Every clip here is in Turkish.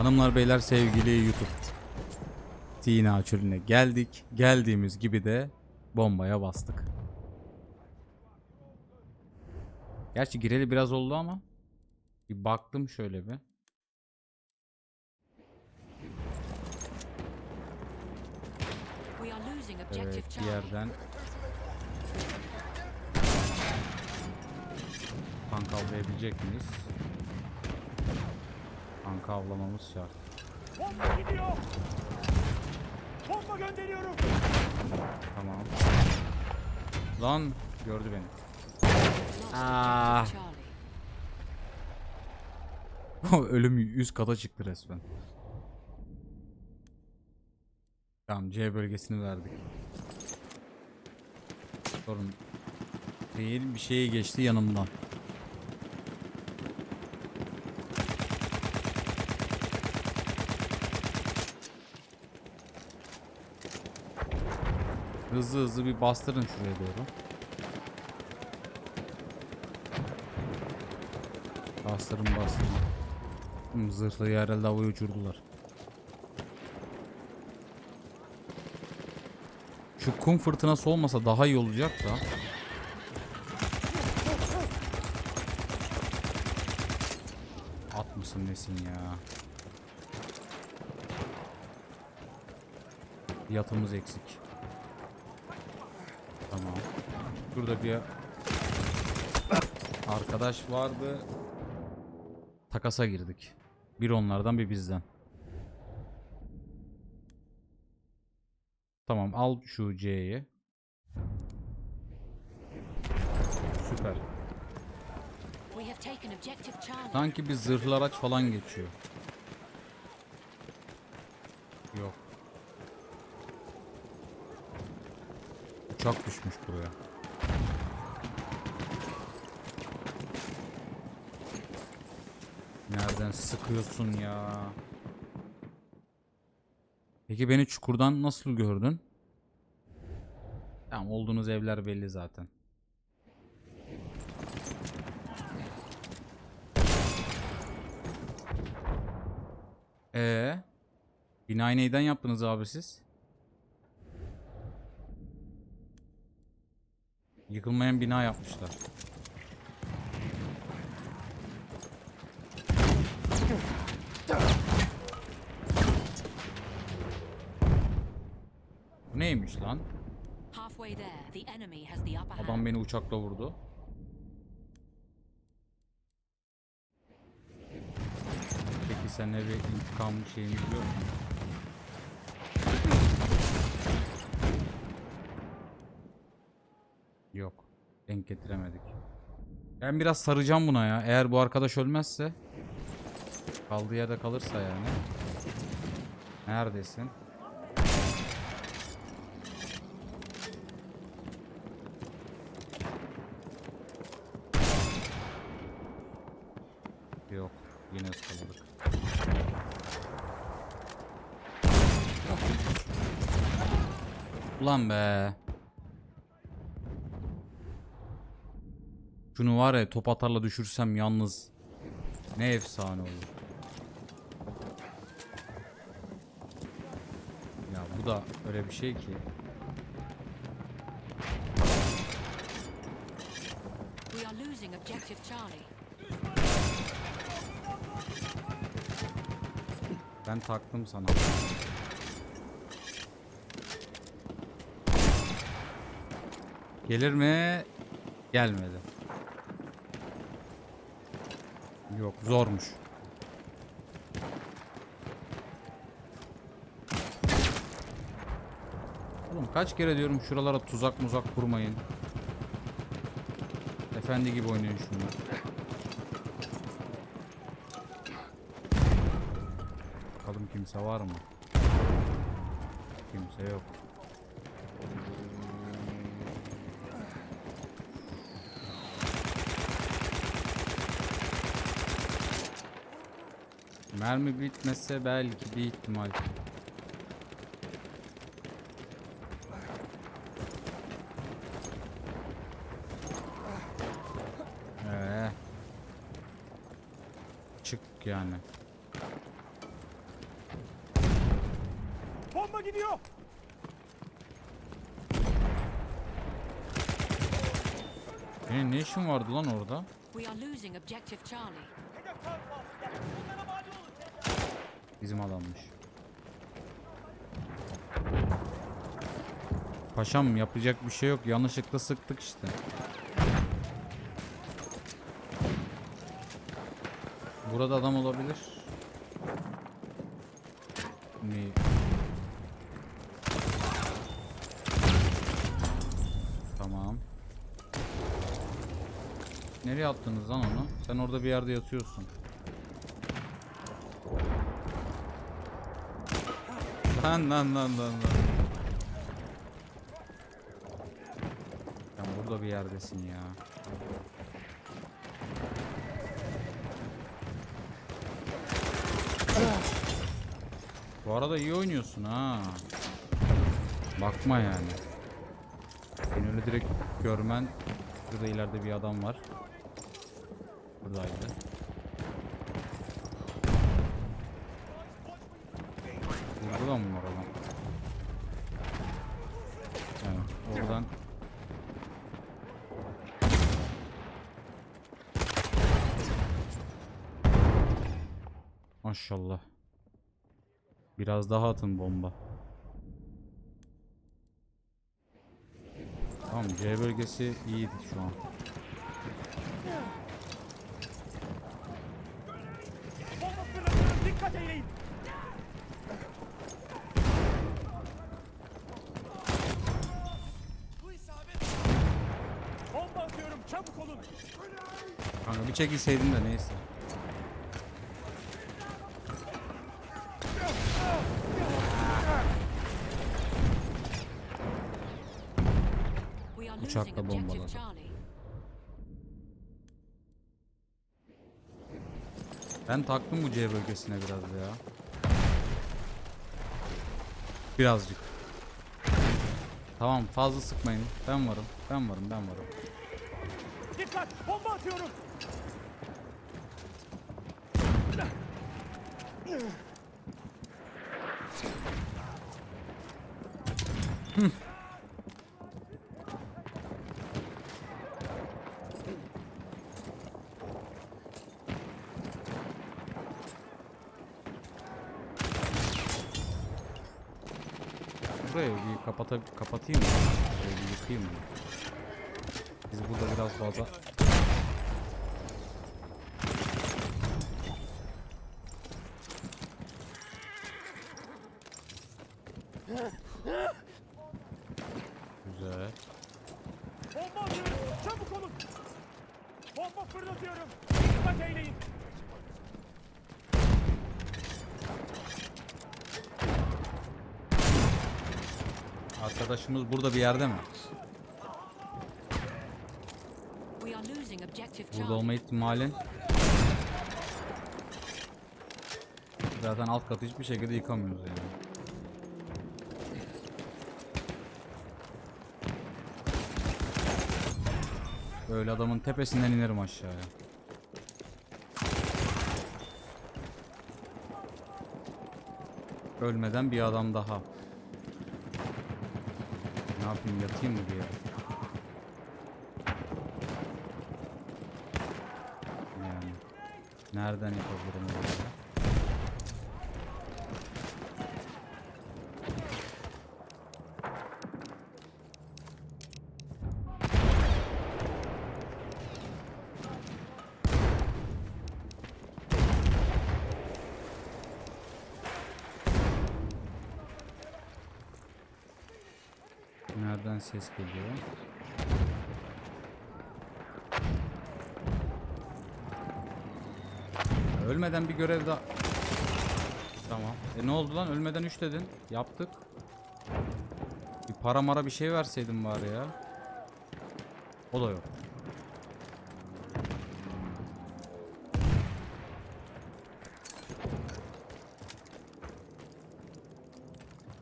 Hanımlar beyler sevgili YouTube Tina çölüne geldik. Geldiğimiz gibi de bombaya bastık. Gerçi gireli biraz oldu ama bir baktım şöyle bir. Evet bir yerden Tank avlayabilecek miyiz? Tank avlamamız şart. Bomba gidiyor. Bomba gönderiyorum. Tamam. Lan gördü beni. Lost Ah. Ölüm üst kata çıktı resmen. Tamam C bölgesini verdik. Sorun değil bir şeye geçti yanımdan. Hızlı hızlı bir bastırın şuraya doğru. Bastırın bastırın. Zırhlıyı herhalde havaya uçurdular. Şu kum fırtınası olmasa daha iyi olacak da. At mısın nesin ya? Yatımız eksik. Tamam. Şurada bir arkadaş vardı. Takasa girdik. Bir onlardan bir bizden. Tamam al şu C'yi. Süper. Sanki bir zırhlı araç falan geçiyor. Yok. Uçak düşmüş buraya. Nereden sıkıyorsun ya? Peki beni çukurdan nasıl gördün? Tamam olduğunuz evler belli zaten. Ee, binayı neyden yaptınız abi siz? Yıkılmayan bina yapmışlar. Bu neymiş lan? Adam beni uçakla vurdu. Peki sen bir intikam şeyini biliyor musun? Yok. Denk getiremedik. Ben biraz saracağım buna ya. Eğer bu arkadaş ölmezse kaldığı yerde kalırsa yani. Neredesin? Yok. Yine ıskaladık. Ulan be. Şunu var ya top atarla düşürsem yalnız ne efsane olur. Ya bu da öyle bir şey ki. We are losing objective Charlie. Ben taktım sana. Gelir mi? Gelmedi. Yok zormuş. Oğlum kaç kere diyorum şuralara tuzak muzak kurmayın. Efendi gibi oynayın şunlar. Bakalım kimse var mı? Kimse yok. Mermi bitmese belki bir ihtimal. Ee, çık yani. Bomba gidiyor. Senin ne işin vardı lan orada? We are losing objective Charlie. Bizim adammış. Paşam yapacak bir şey yok. Yanlışlıkla sıktık işte. Burada adam olabilir. Mi? Tamam. Nereye attınız lan onu? Sen orada bir yerde yatıyorsun. Lan lan lan lan lan. Sen burada bir yerdesin ya. Bu arada iyi oynuyorsun ha. Bakma yani. Seni öyle direkt görmen. Burada ileride bir adam var. Buradaydı. Burada da mı var adam? Evet, oradan Maşallah. Biraz daha atın bomba. Tamam C bölgesi iyiydi şu an. Kanka bir çekilseydin de neyse. We are Uçakla bombaladı. Ben taktım bu C bölgesine biraz ya. Birazcık. Tamam fazla sıkmayın. Ben varım. Ben varım. Ben varım. Dikkat. Bomba atıyorum. Burayı bir kapata kapatayım mı? Şöyle yıkayayım mı? Biz burada biraz fazla Güzel. Bomba atıyorum. Çabuk olun. Bomba fırlatıyorum. Dikkat eyleyin. Arkadaşımız burada bir yerde mi? Burada olma ihtimalin Zaten alt katı hiçbir şekilde yıkamıyoruz yani. Böyle adamın tepesinden inerim aşağıya. Ölmeden bir adam daha. Yapayım yatayım mı bir? Yani nereden yapabilirim böyle? Nereden ses geliyor? Ölmeden bir görev daha... Tamam. E ne oldu lan? Ölmeden 3 dedin. Yaptık. Bir para mara bir şey verseydin bari ya. O da yok.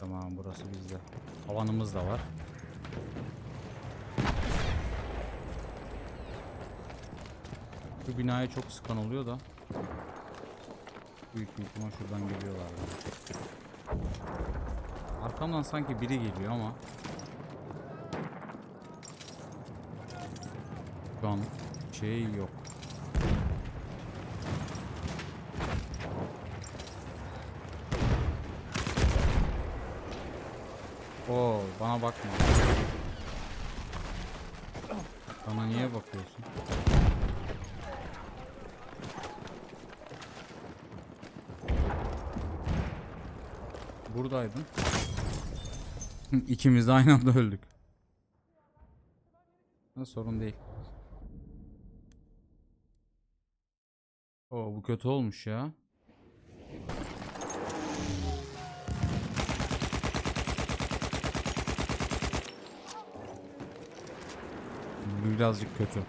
Tamam burası bizde. Havanımız da var. Şu binaya çok sıkan oluyor da. Büyük ihtimal şuradan geliyorlar. Arkamdan sanki biri geliyor ama. Şu an şey yok. Oo, bana bakma. Bana niye bakıyorsun? Buradaydın. İkimiz de aynı anda öldük. Ha, sorun değil. Oo bu kötü olmuş ya. Birazcık kötü.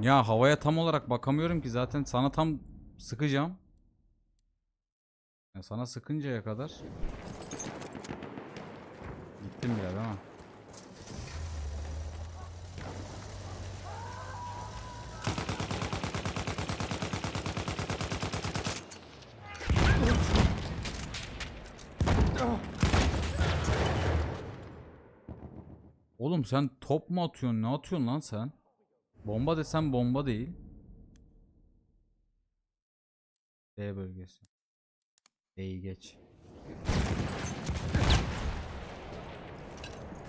Ya havaya tam olarak bakamıyorum ki zaten sana tam sıkacağım. Ya sana sıkıncaya kadar gittim bile değil? Oğlum sen top mu atıyorsun? Ne atıyorsun lan sen? Bomba desem bomba değil. D bölgesi. D'yi geç.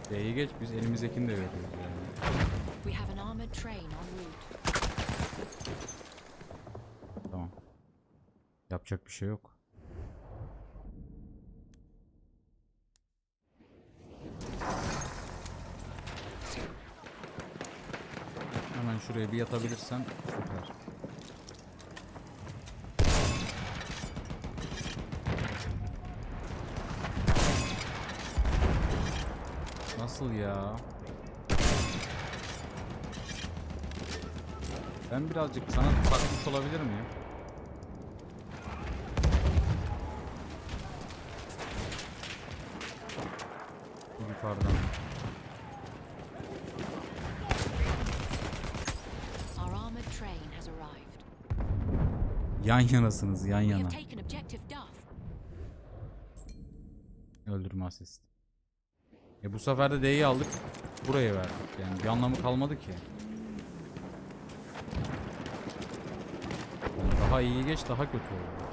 D'yi geç biz elimizdekini de veriyoruz yani. We have an armored train en route. Tamam. Yapacak bir şey yok. Şuraya bir yatabilirsem süper. Nasıl ya? Ben birazcık sana takmış olabilir miyim? Yukarıdan. Our armored train has arrived. Yan yanasınız yan yana. Öldürme asist. E bu sefer de D'yi aldık. Buraya verdik. Yani bir anlamı kalmadı ki. Yani daha iyi geç daha kötü oldu.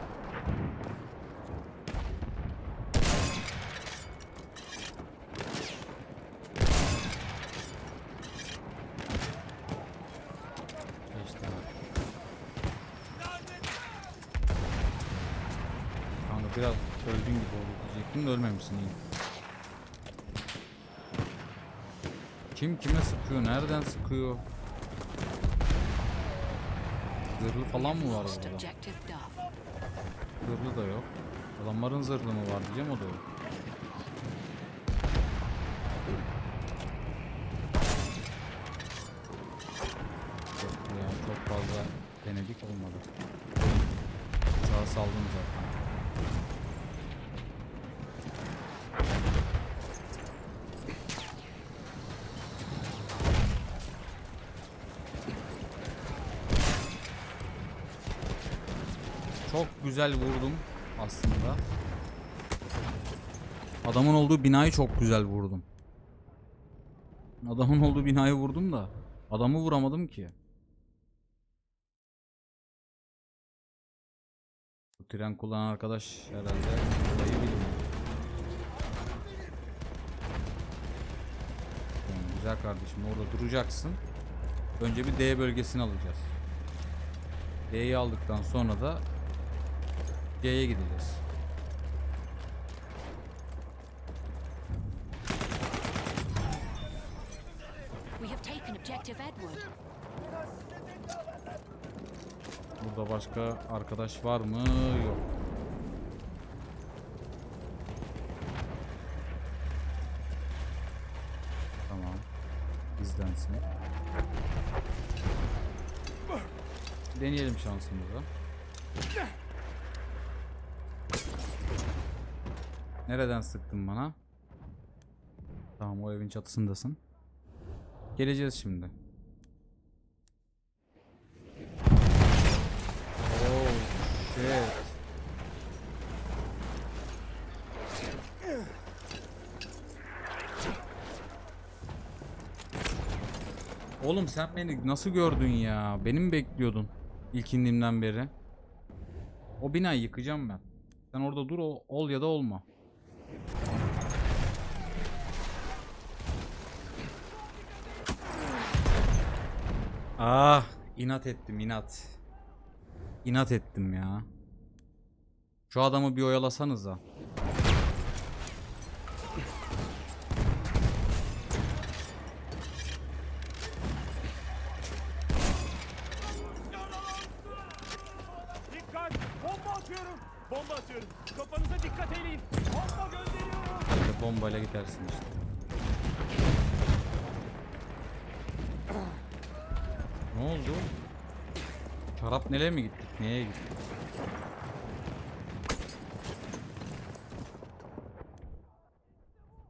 Geçti abi. Kanka biraz öldün gibi oldu diyecektim de ölmemişsin iyi. Kim kime sıkıyor? Nereden sıkıyor? Zırhlı falan mı var burada? Zırhlı da yok. Adamların zırhlı mı var diyeceğim o da yok. Yani çok fazla denedik olmadı. Sağa saldım zaten. Çok güzel vurdum aslında. Adamın olduğu binayı çok güzel vurdum. Adamın olduğu binayı vurdum da adamı vuramadım ki. Bu tren kullanan arkadaş herhalde olayı bilmiyor. Tamam, güzel kardeşim orada duracaksın. Önce bir D bölgesini alacağız. D'yi aldıktan sonra da G'ye gideceğiz. Burada başka arkadaş var mı? Yok. Tamam. İzlensin. Deneyelim şansımızı. Nereden sıktın bana? Tamam o evin çatısındasın. Geleceğiz şimdi. Oh shit. Oğlum sen beni nasıl gördün ya? Beni mi bekliyordun? İlk indiğimden beri. O binayı yıkacağım ben. Sen orada dur ol ya da olma. Ah, inat ettim inat. İnat ettim ya. Şu adamı bir oyalasanıza. Ne oldu? Şarap nereye mi gittik? Neye gittik?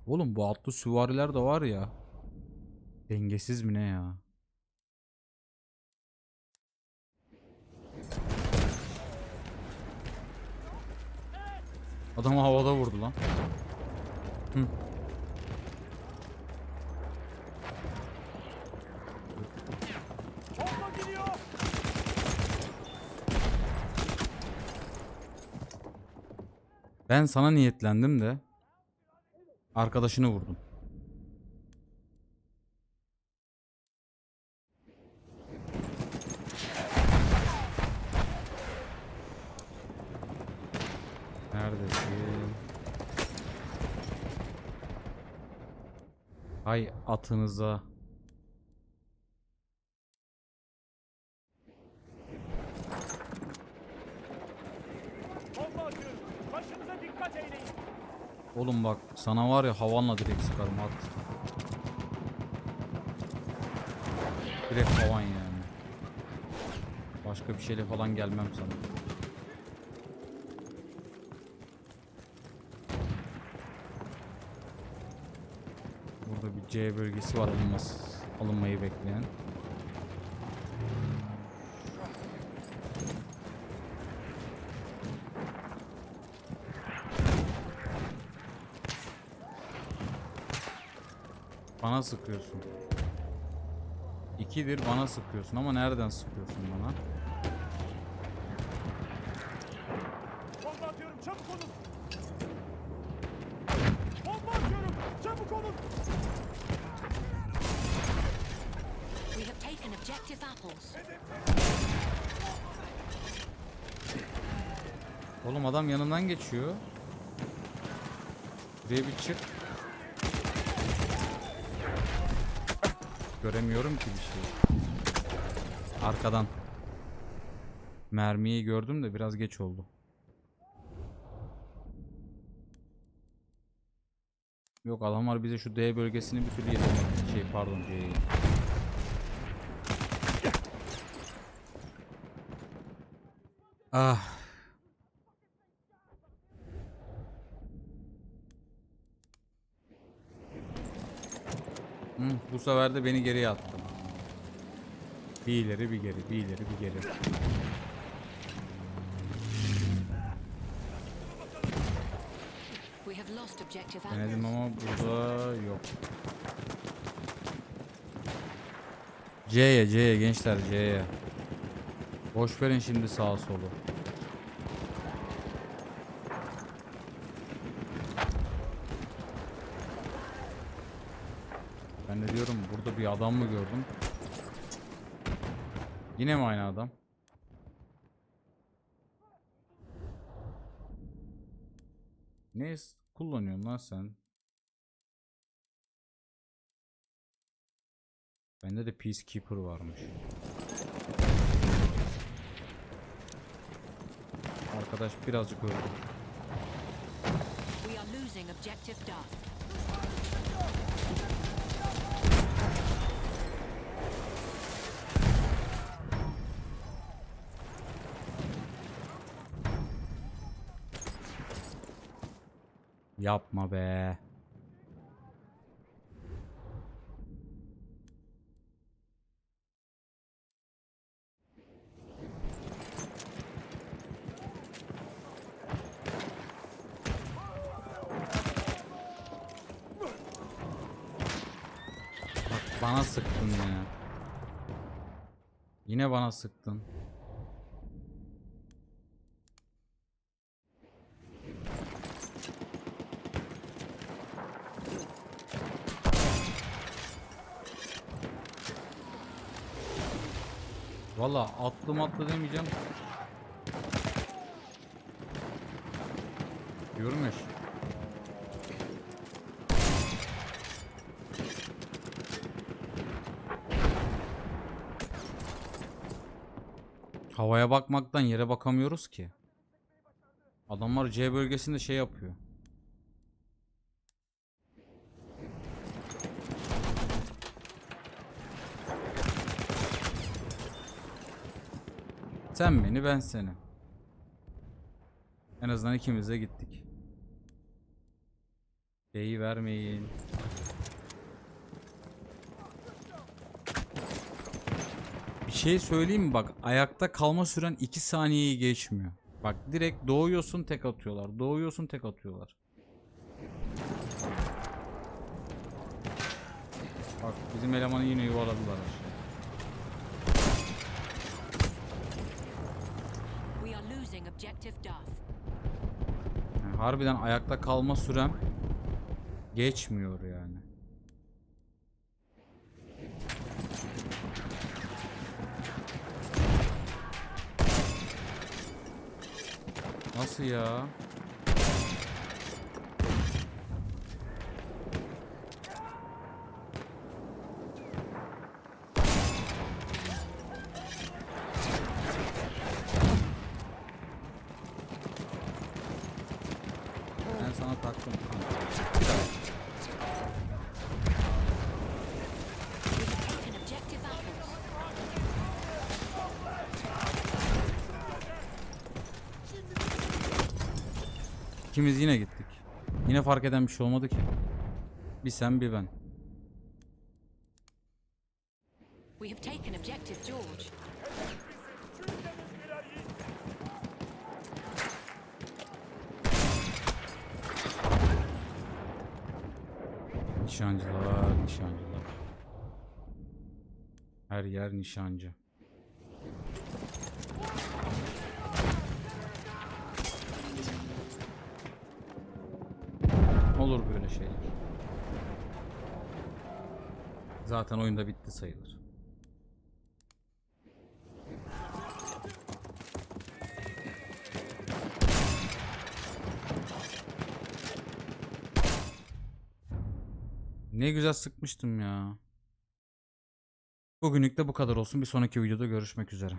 Oğlum bu atlı süvariler de var ya. Dengesiz mi ne ya? Adamı havada vurdu lan. Hı. Bomba gidiyor. Ben sana niyetlendim de arkadaşını vurdum. Neredesin? Hay atınıza. Bomba atıyorum. Başınıza dikkat eyleyin. Oğlum bak sana var ya havanla direkt sıkarım at. Direkt havan yani. Başka bir şeyle falan gelmem sana. Burada bir C bölgesi var alınması, alınmayı bekleyen. Bana sıkıyorsun. İkidir bana sıkıyorsun ama nereden sıkıyorsun bana? Bomba atıyorum. Çabuk olun. Bomba atıyorum. Çabuk olun. We have taken objective apples. Oğlum adam yanından geçiyor. Buraya bir çık. Göremiyorum ki bir şey. Arkadan. Mermiyi gördüm de biraz geç oldu. Yok adamlar bize şu D bölgesini bir türlü yetemedi. Şey pardon C'yi. Ah. Hı, bu sefer de beni geriye attı. Bir ileri bir geri, bir ileri bir geri. Denedim ama burada yok. C'ye C'ye gençler C'ye. Boş verin şimdi sağa solu. Ben de diyorum burada bir adam mı gördüm? Yine mi aynı adam? Ne kullanıyorsun lan sen? Bende de Peacekeeper varmış. Arkadaş birazcık öldü. Yapma be. Bak bana sıktın ya. Yine bana sıktın. Valla atlı matlı demeyeceğim. Diyorum ya. Havaya bakmaktan yere bakamıyoruz ki. Adamlar C bölgesinde şey yapıyor. Sen beni ben seni. En azından ikimiz de gittik. B'yi vermeyin. Bir şey söyleyeyim mi bak ayakta kalma süren 2 saniyeyi geçmiyor. Bak direkt doğuyorsun tek atıyorlar. Doğuyorsun tek atıyorlar. Bak bizim elemanı yine yuvaladılar. We are losing objective Duff. Yani harbiden ayakta kalma sürem geçmiyor yani. Nasıl ya? Ben sana taktım. kanka. Bir daha. We have taken objective apples. İkimiz yine gittik. Yine fark eden bir şey olmadı ki. Bir sen bir ben. We have taken objective George. Nişancılar, nişancılar. Her yer nişancı. Zaten oyunda bitti sayılır. Ne güzel sıkmıştım ya. Bugünlük de bu kadar olsun. Bir sonraki videoda görüşmek üzere.